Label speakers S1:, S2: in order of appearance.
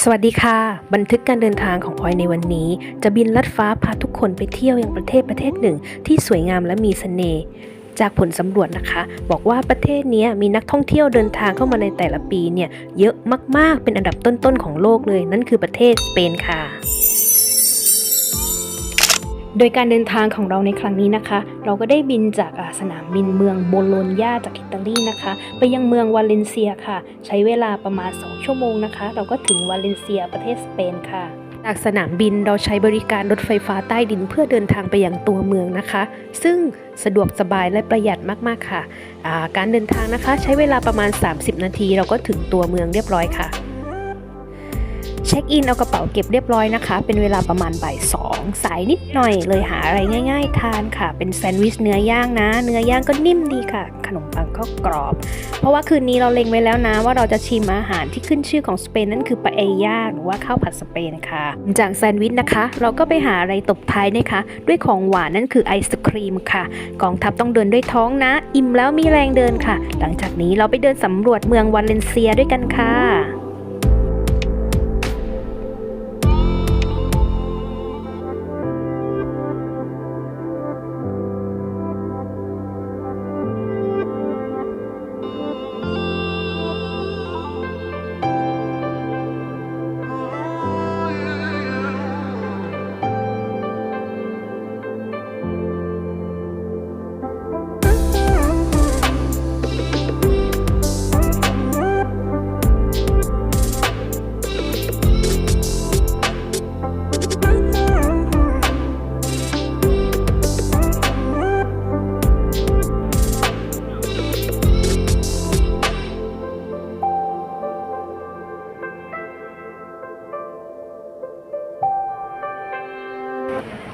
S1: สวัสดีค่ะ บันทึกการเดินทางของพลอยในวันนี้ จะบินลัดฟ้าพาทุกคนไปเที่ยวยังประเทศประเทศหนึ่ง ที่สวยงามและมีเสน่ห์จากผลสำรวจนะคะ บอกว่าประเทศนี้มีนักท่องเที่ยวเดินทางเข้ามาในแต่ละปีเนี่ยเยอะมากๆเป็นอันดับต้นๆของโลกเลย นั่นคือประเทศสเปนค่ะ โดยการเดินทางของเราในครั้งนี้นะคะ เราก็ได้บินจากสนามบินเมืองโบโลญญาจากอิตาลีนะคะ ไปยังเมืองวาเลนเซียค่ะ ใช้เวลาประมาณ 2 ชั่วโมงนะคะ เราก็ถึงวาเลนเซียประเทศสเปนค่ะจากสนามบินเราใช้บริการรถไฟฟ้าใต้ดินเพื่อเดินทางไปยังตัวเมืองนะคะ ซึ่งสะดวกสบายและประหยัดมากๆค่ะาการเดินทางนะคะ ใช้เวลาประมาณ 30 นาที เราก็ถึงตัวเมืองเรียบร้อยค่ะ เช็คอินเอากระเป๋าเก็บเรียบร้อยนะคะ เป็นเวลาประมาณบ่ายสองสายนิดหน่อยเลยหาอะไรง่าย ๆ ทานค่ะ เป็นแซนด์วิชเนื้อย่างนะ เนื้อย่างก็นิ่มดีค่ะ ขนมปังก็กรอบ เพราะว่าคืนนี้เราเล็งไว้แล้วนะ ว่าเราจะชิมอาหารที่ขึ้นชื่อของสเปนนั่นคือปาเอญ่าหรือว่าข้าวผัดสเปนค่ะจากแซนด์วิชนะคะ เราก็ไปหาอะไรตบท้ายนะคะ ด้วยของหวานนั่นคือไอศครีมค่ะกองทัพต้องเดินด้วยท้องนะ อิ่มแล้วมีแรงเดินค่ะ หลังจากนี้เราไปเดินสำรวจเมืองวาเลนเซียด้วยกันค่ะ Thank you.